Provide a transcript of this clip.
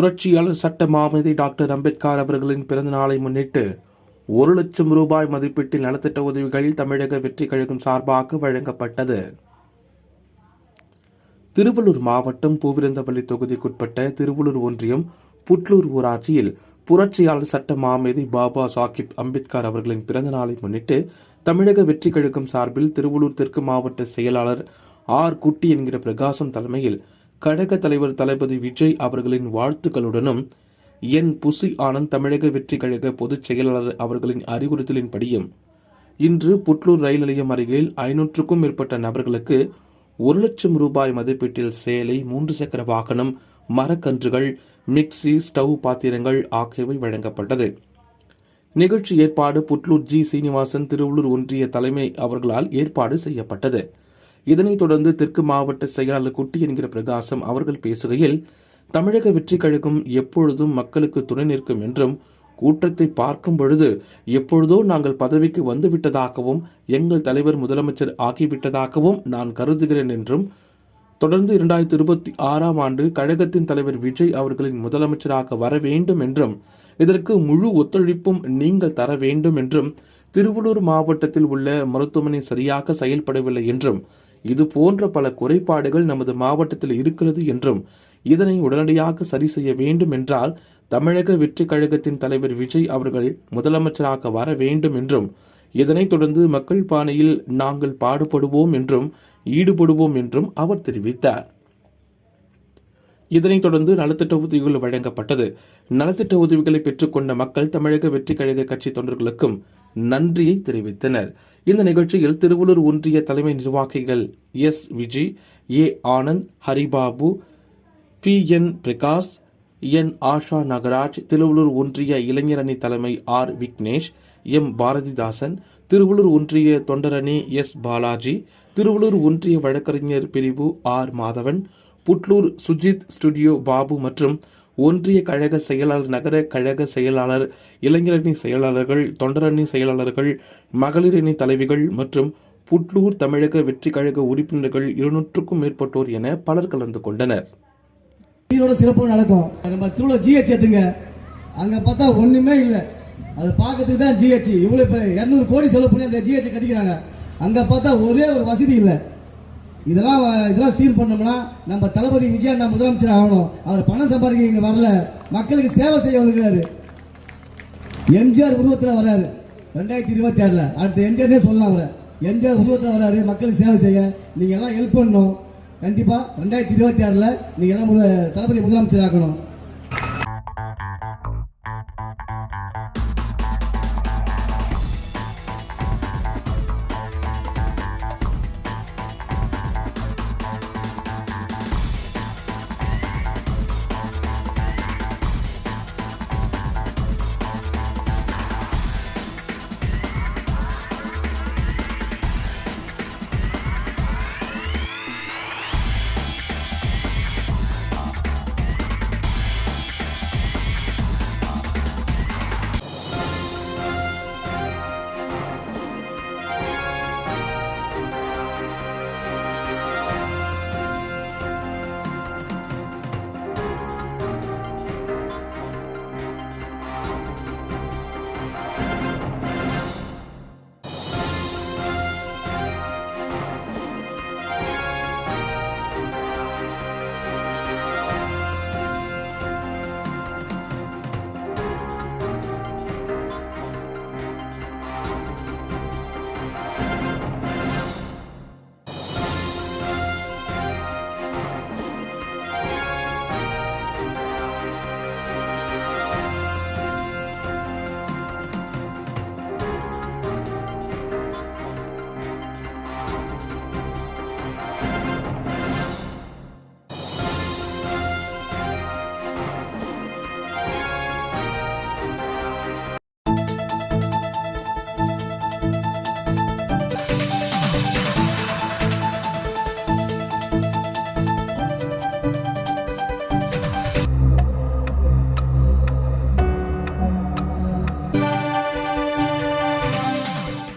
புரட்சியாளர் சட்ட மாமதி டாக்டர் அம்பேத்கர் அவர்களின் பிறந்த நாளை முன்னிட்டு ஒரு லட்சம் ரூபாய் மதிப்பீட்டில் நலத்திட்ட உதவிகள் தமிழக வெற்றி கழகம் சார்பாக வழங்கப்பட்டது. திருவள்ளூர் மாவட்டம் பூவிருந்தபள்ளி தொகுதிக்குட்பட்ட திருவள்ளூர் ஒன்றியம் புட்லூர் ஊராட்சியில் புரட்சியாளர் சட்ட மாமேதை பாபா சாஹிப் அம்பேத்கர் அவர்களின் பிறந்த நாளை முன்னிட்டு தமிழக வெற்றி கழகம் சார்பில் திருவள்ளூர் தெற்கு மாவட்ட செயலாளர் ஆர் குட்டி என்கிற பிரகாசம் தலைமையில் கழக தலைவர் தளபதி விஜய் அவர்களின் வாழ்த்துக்களுடனும் என் புசி ஆனந்த் தமிழக வெற்றி கழக பொதுச் செயலாளர் அவர்களின் அறிவுறுத்தலின்படியும் இன்று புட்லூர் ரயில் நிலையம் அருகில் ஐநூற்றுக்கும் மேற்பட்ட நபர்களுக்கு ஒரு லட்சம் ரூபாய் மதிப்பீட்டில் சேலை மூன்று சக்கர வாகனம் மரக்கன்றுகள் மிக்சி ஸ்டவ் பாத்திரங்கள் ஆகியவை வழங்கப்பட்டது. நிகழ்ச்சி ஏற்பாடு புட்லூர் ஜி. சீனிவாசன் திருவள்ளூர் ஒன்றிய தலைமை அவர்களால் ஏற்பாடு செய்யப்பட்டது. இதனைத் தொடர்ந்து தெற்கு மாவட்ட செயலாளர் குட்டி என்கிற பிரகாசம் அவர்கள் பேசுகையில் தமிழக வெற்றி கழகம் எப்பொழுதும் மக்களுக்கு துணை நிற்கும் என்றும் கூட்டத்தை பார்க்கும் பொழுது எப்பொழுதோ நாங்கள் பதவிக்கு வந்துவிட்டதாகவும் எங்கள் தலைவர் முதலமைச்சர் ஆகிவிட்டதாகவும் நான் கருதுகிறேன் என்றும் தொடர்ந்து இரண்டாயிரத்தி இருபத்தி ஆறாம் ஆண்டு கழகத்தின் தலைவர் விஜய் அவர்களின் முதலமைச்சராக வர வேண்டும் என்றும் இதற்கு முழு ஒத்துழைப்பும் நீங்கள் தர வேண்டும் என்றும் திருவள்ளூர் மாவட்டத்தில் உள்ள மருத்துவமனை சரியாக செயல்படவில்லை என்றும் இது போன்ற பல குறைபாடுகள் நமது மாவட்டத்தில் இருக்கிறது என்றும் இதனை உடனடியாக சரி செய்ய வேண்டும் என்றால் தமிழக வெற்றி கழகத்தின் தலைவர் விஜய் அவர்கள் முதலமைச்சராக வர வேண்டும் என்றும் இதனைத் தொடர்ந்து மக்கள் பாணியில் நாங்கள் பாடுபடுவோம் என்றும் ஈடுபடுவோம் என்றும் அவர் தெரிவித்தார். இதனைத் தொடர்ந்து நலத்திட்ட உதவிகள் வழங்கப்பட்டது. நலத்திட்ட உதவிகளை பெற்றுக்கொண்ட மக்கள் தமிழக வெற்றி கழக கட்சி தொண்டர்களுக்கும் நன்றியை தெரிவித்தனர். இந்த நிகழ்ச்சியில் திருவள்ளூர் ஒன்றிய தலைமை நிர்வாகிகள் S. Viji A. Anand Haribabu P. N. Prakash N. Asha Nagaraj Tiruvallur ஒன்றிய இளைஞர் அணி தலைமை ஆர். விக்னேஷ் எம். பாரதிதாசன் திருவள்ளூர் ஒன்றிய தொண்டரணி எஸ். பாலாஜி திருவள்ளூர் ஒன்றிய வழக்கறிஞர் பிரிவு ஆர். மாதவன் புட்லூர் சுஜித் ஸ்டுடியோ பாபு மற்றும் ஒன்றிய கழக செயலாளர் நகர கழக செயலாளர் இளைஞரணி செயலாளர்கள் தொண்டரணி செயலாளர்கள் மகளிரணி தலைவிகள் மற்றும் புட்லூர் தமிழக வெற்றி கழக உறுப்பினர்கள் இருநூற்றுக்கும் மேற்பட்டோர் என பலர் கலந்து கொண்டனர். சிறப்பு நடக்கும். நம்ம திருவள்ளூர் ஜிஹெச் எடுத்துங்க அங்க பார்த்தா ஒண்ணுமே இல்லை. அது பார்க்கறதுக்கு தான் ஜிஹெச் இவ்வளவு பேர் இரநூறு கோடி செலவு பண்ணி அந்த ஜிஹெச் கட்டிக்கிறாங்க. அங்க பார்த்தா ஒரே ஒரு வசதி இல்லை. இதெல்லாம் இதெல்லாம் சீர் பண்ணோம்னா நம்ம தளபதி விஜய் அண்ணா முதலமைச்சர் ஆகணும். அவர் பணம் சம்பாதிக்க இங்க வரல. மக்களுக்கு சேவை செய்ய வந்துருக்காரு. எம்ஜிஆர் உருவத்தில் வராரு ரெண்டாயிரத்தி இருபத்தி ஆறுல அடுத்த எம்ஜிஆர்னே சொல்லலாம் அவரை. எம்ஜிஆர் உருவத்தில் வராரு மக்களுக்கு சேவை செய்ய. நீங்க எல்லாம் ஹெல்ப் பண்ணணும். கண்டிப்பா ரெண்டாயிரத்தி இருபத்தி ஆறுல நீங்க எல்லாம் முத- தளபதி முதலமைச்சர் ஆக்கணும்